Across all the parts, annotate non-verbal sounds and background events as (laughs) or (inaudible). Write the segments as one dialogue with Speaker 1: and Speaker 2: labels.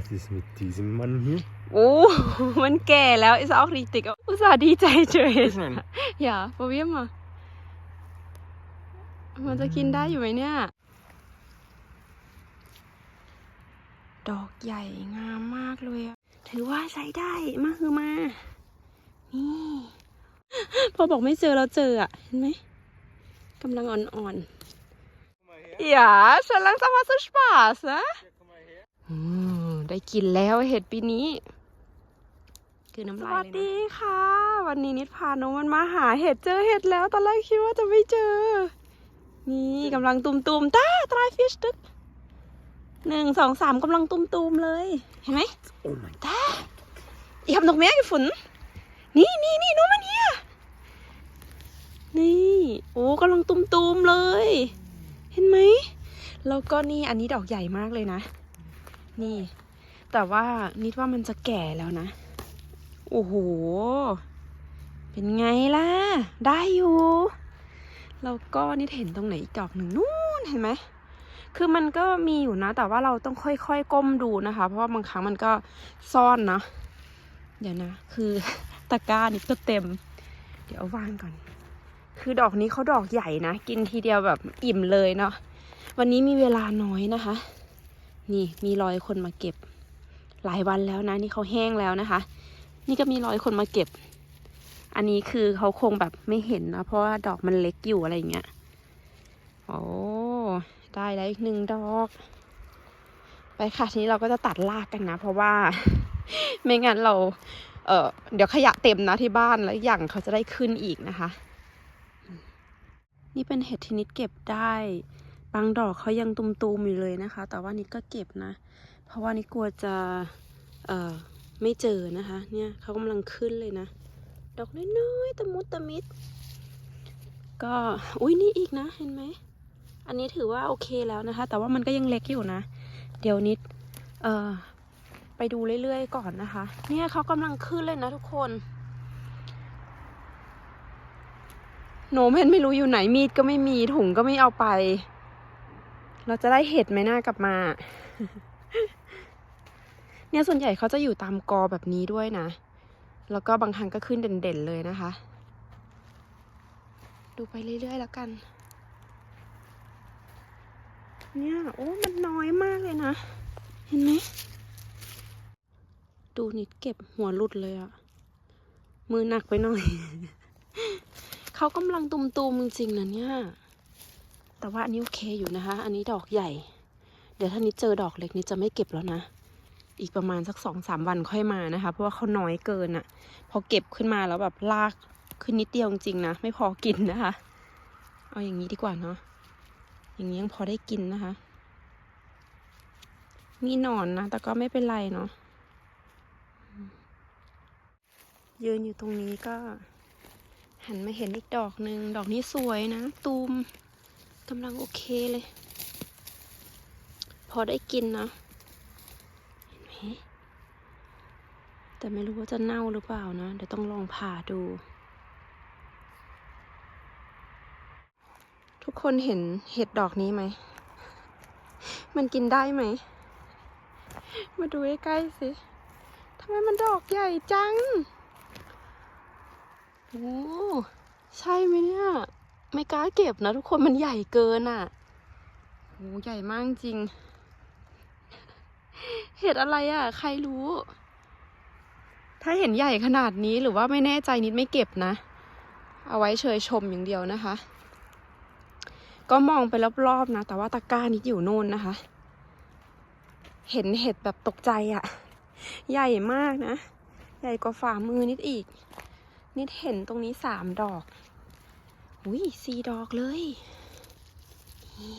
Speaker 1: Was ist mit diesem Mann hier?
Speaker 2: โอ้ มันแก่แล้ว ist auch richtig อุตส่าห์ดีใจเฉย
Speaker 1: Nein.
Speaker 2: อย่าโปรเวียมอะมันจะกินได้อยู่ไหมเนี่ย ดอกใหญ่งามมากเลยอะถือว่าใช้ได้มาคือมา นี่ พอบอกไม่เจอเราเจออะ เห็นไหมกำลังอ่อนๆอย่าฉันลังสมาสสปาสนะอืม ได้กินแล้วเห็ดปีนี้ คือน้ำลายสวัสดีค่ะ วันนี้นิดพาน้องมันมาหาเห็ดเจอเห็ดแล้วตอนแรกคิดว่าจะไม่เจอ นี่กำลังตุมๆต้าตรายฟิชตึกหนึ่งสองสามกำลังตุมๆเลย เห็นไหม
Speaker 1: Oh mein
Speaker 2: ต้าอีกนกแม่กี่ฝนนี่นี่นี่น้องมันเฮียนี่โอ้กำลังตุมๆเลย เห็นไหมแล้วก็นี่อันนี้ดอกใหญ่มากเลยนะ นี่ แต่ว่านิดว่ามันจะแก่แล้วนะ โอ้โห เป็นไงล่ะ ได้อยู่ แล้วก็นิดเห็นตรงไหนอีกดอกหนึ่งนู่นเห็นไหม คือมันก็มีอยู่นะ แต่ว่าเราต้องค่อยๆก้มดูนะคะ เพราะว่าบางครั้งมันก็ซ่อนนะ เดี๋ยวนะ คือตะกร้านี่ก็เต็ม เดี๋ยวเอาวางก่อน คือดอกนี้เขาดอกใหญ่นะ กินทีเดียวแบบอิ่มเลยเนาะ วันนี้มีเวลาน้อยนะคะ นี่มีรอยคนมาเก็บ หลายวันแล้วนะนี่เขาแห้งแล้วนะคะ นี่ก็มีรอยคนมาเก็บ อันนี้คือเขาคงแบบไม่เห็นนะเพราะว่าดอกมันเล็กอยู่อะไรอย่างเงี้ยโอ้ได้แล้วอีกหนึ่งดอก ไปค่ะทีนี้เราก็จะตัดรากกันนะ เพราะว่าไม่งั้นเรา เออเดี๋ยวขยะเต็มนะที่บ้านแล้วอีกอย่างเขาจะได้ขึ้นอีกนะคะ นี่เป็นเห็ดที่นิดเก็บได้ บางดอกเขายังตุมๆอยู่เลยนะคะ แต่ว่านิดก็เก็บนะ เพราะว่านิดกลัวจะเอ่อไม่เจอนะคะ เนี่ยเขากำลังขึ้นเลยนะ ดอกน้อยๆตะมุตะมิด ก็อุ้ยนี่อีกนะเห็นไหม อันนี้ถือว่าโอเคแล้วนะคะ แต่ว่ามันก็ยังเล็กอยู่นะ เดี๋ยวนิดเอ่อไปดูเรื่อยๆก่อนนะคะ เนี่ยเขากำลังขึ้นเลยนะทุกคนโนมเห็นไม่รู้อยู่ไหนมีดก็ไม่มีถุงก็ไม่เอาไป เราจะได้เห็ดไหมหน้ากลับมา เนี่ยส่วนใหญ่เขาจะอยู่ตามกอแบบนี้ด้วยนะ แล้วก็บางครั้งก็ขึ้นเด่นๆเลยนะคะ ดูไปเรื่อยๆแล้วกัน เนี่ยโอ้มันน้อยมากเลยนะ เห็นไหม ดูนิดเก็บหัวหลุดเลยอะมือหนักไปหน่อย เขากำลังตุมๆจริงๆนะเนี่ย แต่ว่าอันนี้โอเคอยู่นะคะ อันนี้ดอกใหญ่ เดี๋ยวถ้านิดเจอดอกเล็กนิดจะไม่เก็บแล้วนะ อีกประมาณสักสองสามวันค่อยมานะคะ เพราะว่าเขาน้อยเกินอะพอเก็บขึ้นมาแล้วแบบลากขึ้นนิดเดียวจริงนะ ไม่พอกินนะคะ เอาอย่างนี้ดีกว่าเนาะอย่างนี้ยังพอได้กินนะคะ มีหนอนนะ แต่ก็ไม่เป็นไรเนาะยืนอยู่ตรงนี้ก็ หันมาเห็นอีกดอกหนึ่งดอกนี้สวยนะ ตูมกำลังโอเคเลย พอได้กินนะเห็นไหม แต่ไม่รู้ว่าจะเน่าหรือเปล่านะ เดี๋ยวต้องลองผ่าดู ทุกคนเห็นเห็ดดอกนี้ไหม มันกินได้ไหม มาดูใกล้ๆสิทำไมมันดอกใหญ่จัง โอ้ใช่ไหมเนี่ย ไม่กล้าเก็บนะทุกคนมันใหญ่เกินอะโอ้ใหญ่มากจริง เห็ดอะไรอะ ใครรู้ ถ้าเห็นใหญ่ขนาดนี้หรือว่าไม่แน่ใจนิดไม่เก็บนะ เอาไว้เชยชมอย่างเดียวนะคะ ก็มองไปรอบๆนะ แต่ว่าตะกร้านิดอยู่โน่นนะคะ เห็นเห็ดแบบตกใจอะ่ะ ใหญ่มากนะ ใหญ่กว่าฝ่ามือนิดอีก นิดเห็นตรงนี้สามดอก อุ้ยสี่ดอกเลยนี่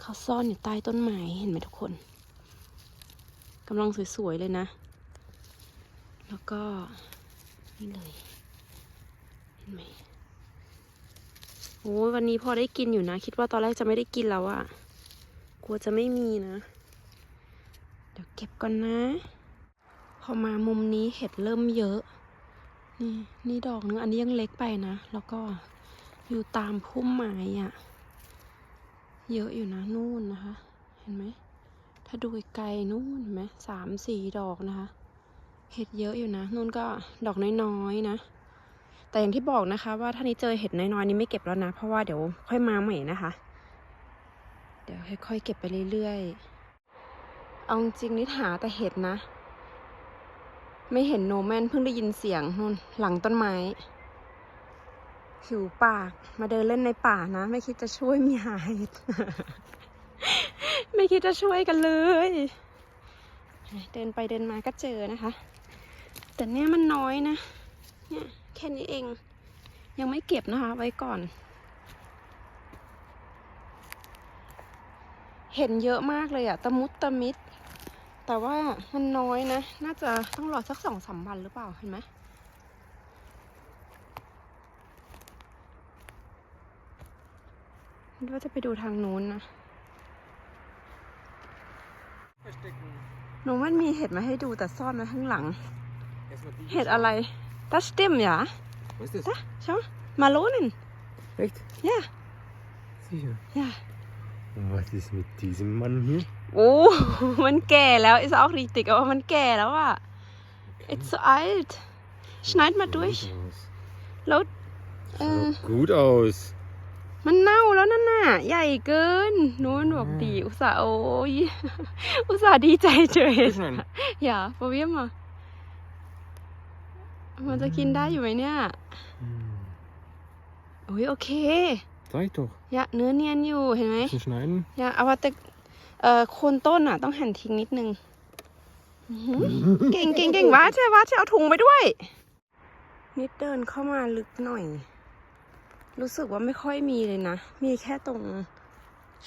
Speaker 2: เขาซ่อนอยู่ใต้ต้นไม้เห็นไหมทุกคนกำลังสวยๆเลยนะ แล้วก็ นี่เลย เห็นไหมโอ้วันนี้พอได้กินอยู่นะ คิดว่าตอนแรกจะไม่ได้กินแล้วอะกลัวจะไม่มีนะ เดี๋ยวเก็บก่อนนะ พอมามุมนี้เห็ดเริ่มเยอะ นี่นี่ดอกนึงอันนี้ยังเล็กไปนะ แล้วก็อยู่ตามพุ่มไม้อะเยอะอยู่นะนู่นนะคะ เห็นไหม ถ้าดูไกลนู่นเห็นไหมสามสี่ดอกนะคะ เห็ดเยอะอยู่นะนู่นก็ดอกน้อยๆนะ แต่อย่างที่บอกนะคะ ว่าถ้านี้เจอเห็ดน้อยๆนี่ไม่เก็บแล้วนะ เพราะว่าเดี๋ยวค่อยมาใหม่นะคะ เดี๋ยวค่อยๆเก็บไปเรื่อยๆเอาจริงนิดหาแต่เห็ดนะ ไม่เห็นโนแมนเพิ่งได้ยินเสียงนู่นหลังต้นไม้หิวปากมาเดินเล่นในป่านะ ไม่คิดจะช่วยมีหาเห็ดไม่คิดจะช่วยกันเลย เดินไปเดินมาก็เจอนะคะ แต่เนี่ยมันน้อยนะ เนี่ยแค่นี้เอง ยังไม่เก็บนะคะ ไว้ก่อน เห็นเยอะมากเลยอะตะมุตตะมิด แต่ว่ามันน้อยนะ น่าจะต้องรอสักสองสามวันหรือเปล่า เห็นไหมว่าจะไปดูทางนู้นนะ หนูมันมีเห็ดมาให้ดูแต่ซ่อนไว้ข้างหลัง เห็ดอะไรตัชติมอย่า
Speaker 1: Was ist das?
Speaker 2: จ้ะใช่ไหมมาโลนิน
Speaker 1: Echt?
Speaker 2: Ja.
Speaker 1: Sicher.
Speaker 2: อย่า
Speaker 1: Und was ist mit diesem Mann hier?
Speaker 2: โอ้ มันแก่แล้ว ist auch richtig aber มันแก่แล้วอะ it's so alt schneid mal durch
Speaker 1: Gut aus.
Speaker 2: แล้วเออ
Speaker 1: Schaut gut aus.
Speaker 2: มันเน่าแล้วนั่นน่ะ ใหญ่เกินนู้นบอกดี อุตส่าห์โอ้ย อุตส่าห์ดีใจเจอเห็ด
Speaker 1: Schneiden.
Speaker 2: อย่าปวิมอ่ะ (laughs) มันจะกินได้อยู่ไหมเนี่ย
Speaker 1: Hm.
Speaker 2: โอ้ยโอเค
Speaker 1: Sag ich doch.
Speaker 2: อย่าเนื้อเนียนอยู่เห็นไหม
Speaker 1: Bisschen schneiden.
Speaker 2: อย่าเอาว่าแต่เอ่อโคนต้นอะ ต้องหั่นทิ้งนิดนึงอื้อหือเก่งเก่งเก่งวัดใช่วัดใช่เอาถุงไปด้วย นิดเดินเข้ามาลึกหน่อย รู้สึกว่าไม่ค่อยมีเลยนะ มีแค่ตรง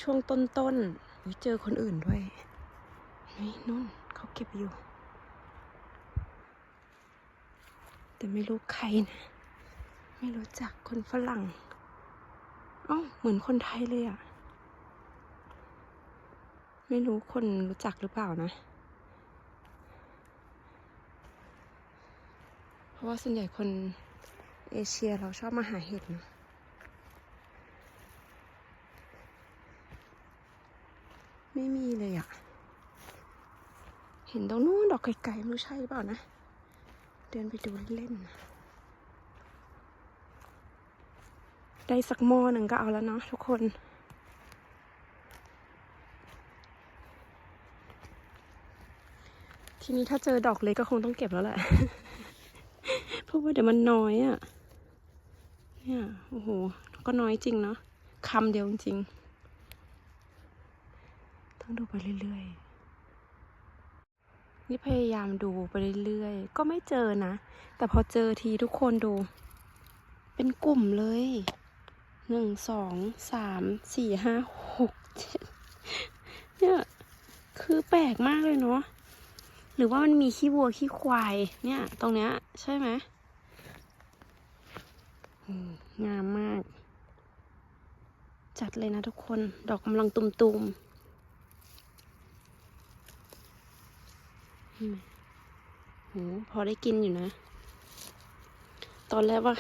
Speaker 2: ช่วงต้นๆอุ๊ยเจอคนอื่นด้วยเฮ้ยนุ่นเขาเก็บอยู่ แต่ไม่รู้ใครนะ ไม่รู้จักคนฝรั่งเอ้าเหมือนคนไทยเลยอะไม่รู้คนรู้จักหรือเปล่านะ เพราะว่าส่วนใหญ่คนเอเชียเราชอบมาหาเห็ดนะไม่มีเลยอะเห็นตรงนู้นดอกไกลๆไม่ใช่หรือเปล่านะ เดินไปดูเล่น ได้สักหม้อหนึ่งก็เอาแล้วเนาะทุกคน ทีนี้ถ้าเจอดอกเล็กก็คงต้องเก็บแล้วแหละ เพราะว่าเดี๋ยวมันน้อยอะ่ะ เนี่ย โอ้โห ก็น้อยจริงเนาะคำเดียวจริง ต้องดูไปเรื่อยๆ นี่พยายามดูไปเรื่อยๆ ก็ไม่เจอนะ แต่พอเจอทีทุกคนดู เป็นกลุ่มเลยหนึ่งสองสามสี่ห้าหกเจ็ดเนี่ยคือแปลกมากเลยเนาะหรือว่ามันมีขี้วัวขี้ควายเนี่ย ตรงเนี้ย ใช่ไหมงามมาก จัดเลยนะทุกคน ดอกกำลังตุ่มๆเห็นไหม โหพอได้กินอยู่นะ ตอนแรกว่า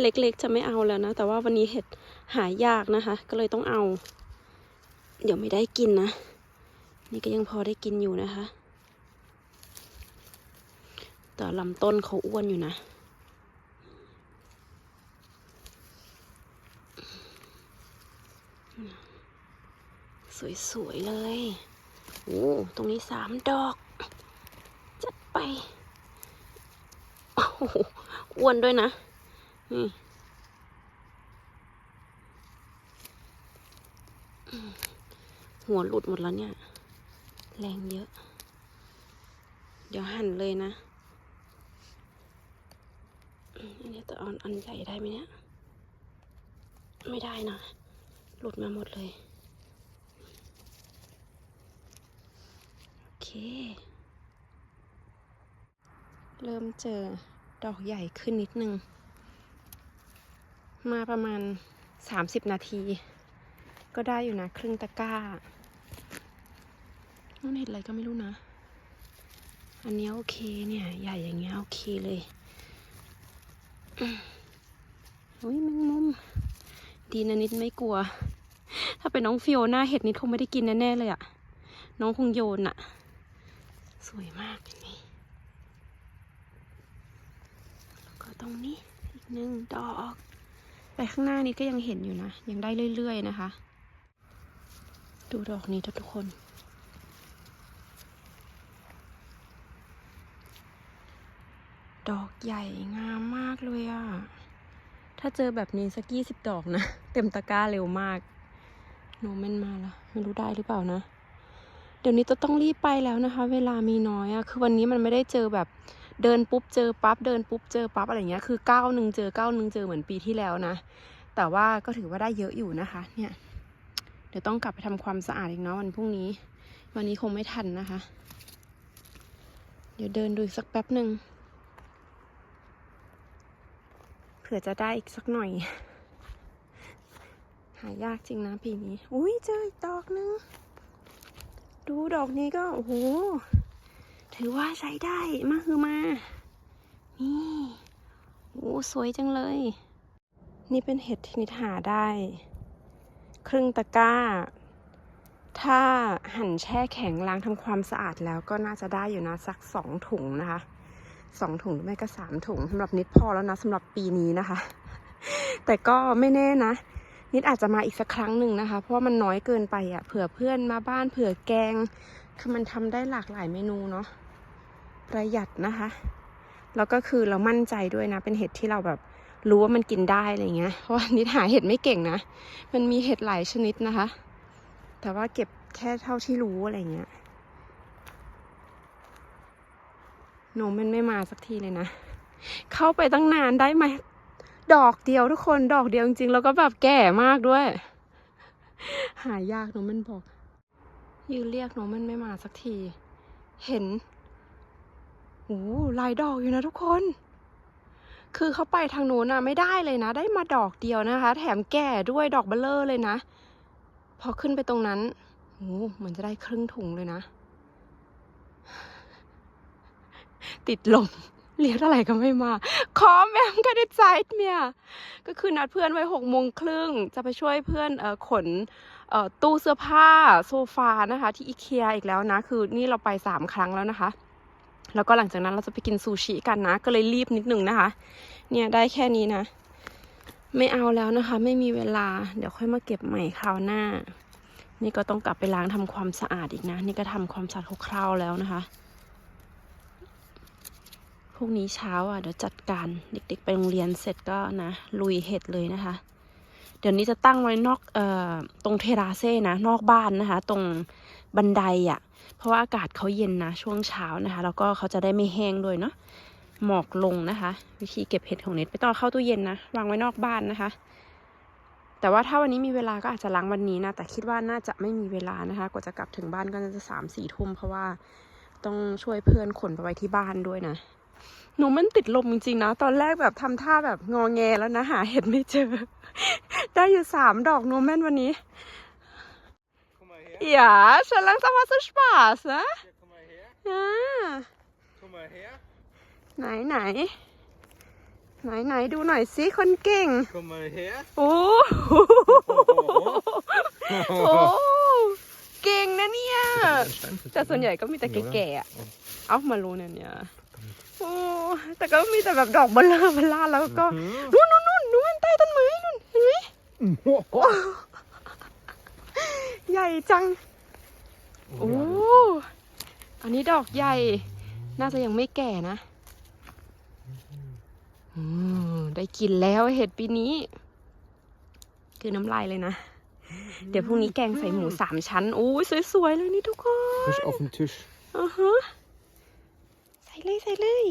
Speaker 2: เล็กๆจะไม่เอาแล้วนะ แต่ว่าวันนี้เห็ดหายากนะคะ ก็เลยต้องเอา เดี๋ยวไม่ได้กินนะ นี่ก็ยังพอได้กินอยู่นะคะ แต่ลำต้นเขาอ้วนอยู่นะสวย ๆ เลย โอ้ ตรงนี้สามดอก ไปอ้โหอ้วนด้วยนะนี่หัวหลุดหมดแล้วเนี่ย แรงเยอะ เดี๋ยวหั่นเลยนะอันนี้จะเอาอันใหญ่ได้ไหมเนี่ย ไม่ได้นะ หลุดมาหมดเลย โอเค เริ่มเจอดอกใหญ่ขึ้นนิดนึง มาประมาณสามสิบนาที ก็ได้อยู่นะครึ่งตะกร้าน้องเห็ดอะไรก็ไม่รู้นะ อันนี้โอเคเนี่ย ใหญ่อย่างเงี้ยโอเคเลยอืมโอ้ยแมงมุม ดีนะนิดไม่กลัว ถ้าเป็นน้องฟิโอน่าเห็ดนิดคงไม่ได้กินแน่ๆเลยอะน้องคงโยนอะสวยมากเห็นไหมแล้วก็ตร งนี้อีกหนึ่งดอก ไปข้างหน้านี้ก็ยังเห็นอยู่นะ ยังได้เรื่อยๆนะคะ ดูดอกนี้ทุกคนดอกใหญ่งามมากเลยอะถ้าเจอแบบนี้สักยี่สิบดอกนะ เต็มตะกร้าเร็วมาก โนแมนมาละไม่รู้ได้หรือเปล่านะ เดี๋ยวนี้จะต้องรีบไปแล้วนะคะ เวลามีน้อยอะคือวันนี้มันไม่ได้เจอแบบ เดินปุ๊บเจอปั๊บเดินปุ๊บเจอปั๊บอะไรเงี้ยคือเก้าหนึ่งเจอเก้าหนึ่งเจอเหมือนปีที่แล้วนะ แต่ว่าก็ถือว่าได้เยอะอยู่นะคะ เนี่ย เดี๋ยวต้องกลับไปทำความสะอาดอีกเนาะวันพรุ่งนี้ วันนี้คงไม่ทันนะคะ เดี๋ยวเดินดูสักแป๊บหนึ่งเผื่อจะได้อีกสักหน่อย หายากจริงนะปีนี้ อุ้ยเจออีกดอกนึง ดูดอกนี้ก็โอ้โห ถือว่าใช้ได้มาคือมา นี่โอ้สวยจังเลย นี่เป็นเห็ดที่นิดหาได้ ครึ่งตะกร้า ถ้าหั่นแช่แข็งล้างทำความสะอาดแล้วก็น่าจะได้อยู่นะ สักสองถุงนะคะสองถุงหรือไม่ก็สามถุงสำหรับนิดพอแล้วนะสำหรับปีนี้นะคะ แต่ก็ไม่แน่นะ นิดอาจจะมาอีกสักครั้งหนึ่งนะคะ เพราะมันน้อยเกินไปอะ่ะเผื่อเพื่อนมาบ้านเผื่อแกงคือมันทำได้หลากหลายเมนูเนาะ ประหยัดนะคะ แล้วก็คือเรามั่นใจด้วยนะ เป็นเห็ดที่เราแบบรู้ว่ามันกินได้อะไรเงี้ย เพราะว่านิดหาเห็ดไม่เก่งนะ มันมีเห็ดหลายชนิดนะคะ แต่ว่าเก็บแค่เท่าที่รู้อะไรเงี้ยโนมมันไม่มาสักทีเลยนะ เข้าไปตั้งนานได้ไหม ดอกเดียวทุกคน ดอกเดียวจริงๆ แล้วก็แบบแก่มากด้วย หายากโนมันบอกยืนเรียกโนมันไม่มาสักที เห็น โอ้หลายดอกอยู่นะทุกคน คือเขาไปทางโน้นอะไม่ได้เลยนะ ได้มาดอกเดียวนะคะ แถมแก่ด้วยดอกเบลเลอร์เลยนะ พอขึ้นไปตรงนั้นโอ้เหมือนจะได้ครึ่งถุงเลยนะ ติดลมเรียกอะไรก็ไม่มา ขอแมมก็ได้ใจเมียก็คือนัดเพื่อนไว้หกโมงครึ่งจะไปช่วยเพื่อนเออขนเออตู้เสื้อผ้าโซฟานะคะ ที่อีเคียอีกแล้วนะ คือนี่เราไปสามครั้งแล้วนะคะ แล้วก็หลังจากนั้นเราจะไปกินซูชิกันนะ ก็เลยรีบนิดหนึ่งนะคะ เนี่ยได้แค่นี้นะ ไม่เอาแล้วนะคะ ไม่มีเวลา เดี๋ยวค่อยมาเก็บใหม่คราวหน้า นี่ก็ต้องกลับไปล้างทำความสะอาดอีกนะ นี่ก็ทำความสะอาดคร่าวๆแล้วนะคะพรุ่งนี้เช้าอะเดี๋ยวจัดการเด็ก ๆ ไปโรงเรียนเสร็จก็นะลุยเห็ดเลยนะคะ เดี๋ยวนี้จะตั้งไว้นอกเอ่อตรงเทราเซ่นะ นอกบ้านนะคะ ตรงบันไดอะ เพราะว่าอากาศเขาเย็นนะช่วงเช้านะคะ แล้วก็เขาจะได้ไม่แห้งด้วยเนาะหมอกลงนะคะ วิธีเก็บเห็ดของเน็ตไม่ต้องเข้าตู้เย็นนะวางไว้นอกบ้านนะคะ แต่ว่าถ้าวันนี้มีเวลาก็อาจจะล้างวันนี้นะ แต่คิดว่าน่าจะไม่มีเวลานะคะ กว่าจะกลับถึงบ้านก็น่าจะสามสี่ทุ่มเพราะว่าต้องช่วยเพื่อนขนไปไว้ที่บ้านด้วยนะหนูมันติดลมจริงๆนะ ตอนแรกแบบทำท่าแบบงอแงแล้วนะ หาเห็ดไม่เจอ ได้อยู่สามดอกโนแมนวันนี้ Ja, schon langsam hast du Spaß, ne?
Speaker 1: Ja, komm mal her.
Speaker 2: อ่า
Speaker 1: Komm mal her.
Speaker 2: ไหนไหนไหนไหนดูหน่อยสิคนเก่ง
Speaker 1: Komm mal her.
Speaker 2: โอ้โหโอ้เก่งนะเนี่ย แต่ส่วนใหญ่ก็มีแต่แก่ๆอะเอ้ามารู้เนี่ยเนี่ยโอ้แต่ก็มีแต่แบบดอกเบลเลอร์เบลล่าแล้วก็
Speaker 1: Mhm.
Speaker 2: นู่นนู่นนู่นนู่นใต้ต้นไม้นู่นเห็นไหม ใหญ่จัง โอ้ อันนี้ดอกใหญ่ น่าจะยังไม่แก่นะอืมได้กินแล้วเห็ดปีนี้ คือน้ำลายเลยนะ เดี๋ยวพรุ่งนี้แกงใส่หมูสามชั้นโอ้ยสวยๆเลยนี่ทุกคน
Speaker 1: Frisch auf den Tisch.
Speaker 2: อ่าฮะใส่เลยใส่เลย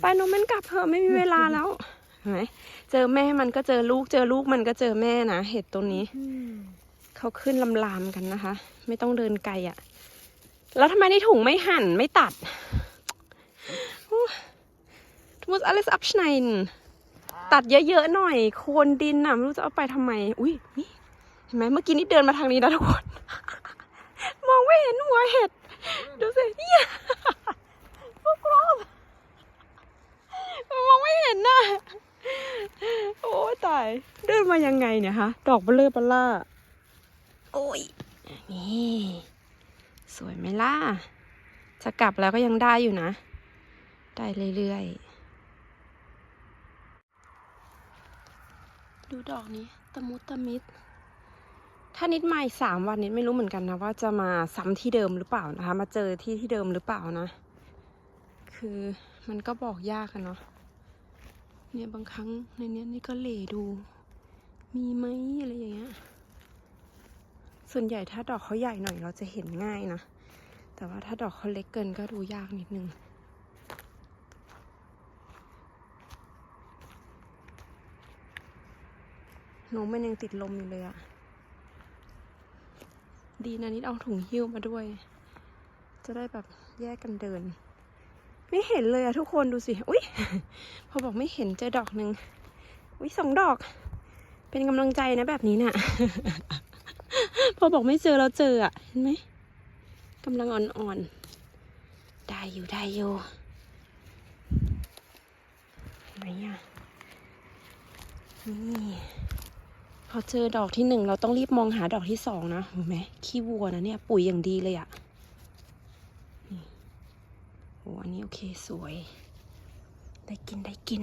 Speaker 2: ไปนมมันกลับเถอะไม่มีเวลาแล้วเห็นไหมเจอแม่มันก็เจอลูกเจอลูกมันก็เจอแม่นะเห็ดตัวนี้ เขาขึ้นลำลามกันนะคะ ไม่ต้องเดินไกลอะ่ะ แล้วทำไมในถุงไม่หั่นไม่ตัดทุก alles abschneiden ตัดเยอะๆหน่อย โคนดินน่ะไม่รู้จะเอาไปทำไม อุ้ยนี่เห็นไหมเมื่อกี้นี่เดินมาทางนี้นะทุกคน มองไม่เห็นหัวเห็ด ดูสิเนี่ยพวกเรามองไม่เห็นน่ะโอ้ตาย เดินมายังไงเนี่ยฮะ ดอกเบลเลอร์บลล่า โอ้ย นี่ สวยไหมล่ะ จะกลับแล้วก็ยังได้อยู่นะ ได้เรื่อยๆ ดูดอกนี้ ตะมุตะมิด ถ้านิดมาอีกสามวันนิดไม่รู้เหมือนกันนะ ว่าจะมาซ้ำที่เดิมหรือเปล่านะคะ มาเจอที่ที่เดิมหรือเปล่านะ คือมันก็บอกยากอะเนาะ เนี่ยบางครั้งในนี้นี่ก็เหลดู มีไหมอะไรอย่างเงี้ย ส่วนใหญ่ถ้าดอกเขาใหญ่หน่อยเราจะเห็นง่ายนะ แต่ว่าถ้าดอกเขาเล็กเกินก็ดูยากนิดนึงนมมันยังติดลมอยู่เลยอะดีนะนิดเอาถุงหิ้วมาด้วย จะได้แบบแยกกันเดิน ไม่เห็นเลยอะทุกคนดูสิ อุ้ยพอบอกไม่เห็นเจอดอกหนึ่งอุ้ยสองดอก เป็นกำลังใจนะแบบนี้น่ะ พอบอกไม่เจอเราเจออะ เห็นไหมกำลังอ่อนๆ ได้อยู่ได้อยู่เห็นไหมอะนี่พอเจอดอกที่หนึ่งเราต้องรีบมองหาดอกที่สองนะเห็นไหมขี้วัวนะเนี่ย ปุ๋ยอย่างดีเลยอะโอ้อันนี้โอเคสวย ได้กินได้กิน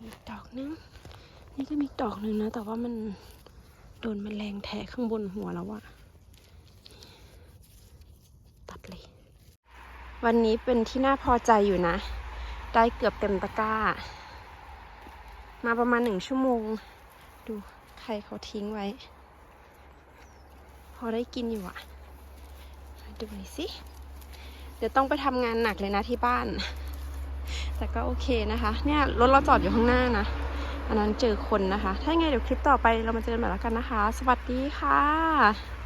Speaker 2: อีกดอกนึง นี่ก็มีดอกหนึ่งนะ แต่ว่ามัน โดนแมลงแทะข้างบนหัวแล้วอะตัดเลย วันนี้เป็นที่น่าพอใจอยู่นะ ได้เกือบเต็มตะกร้า มาประมาณหนึ่งชั่วโมง ดูใครเขาทิ้งไว้ พอได้กินอยู่อะดูหน่อยสิ เดี๋ยวต้องไปทำงานหนักเลยนะที่บ้าน แต่ก็โอเคนะคะ เนี่ยรถเราจอดอยู่ข้างหน้านะ อันนั้นเจอคนนะคะ ถ้าไงเดี๋ยวคลิปต่อไปเรามาเจอกันใหม่แล้วกันนะคะ สวัสดีค่ะ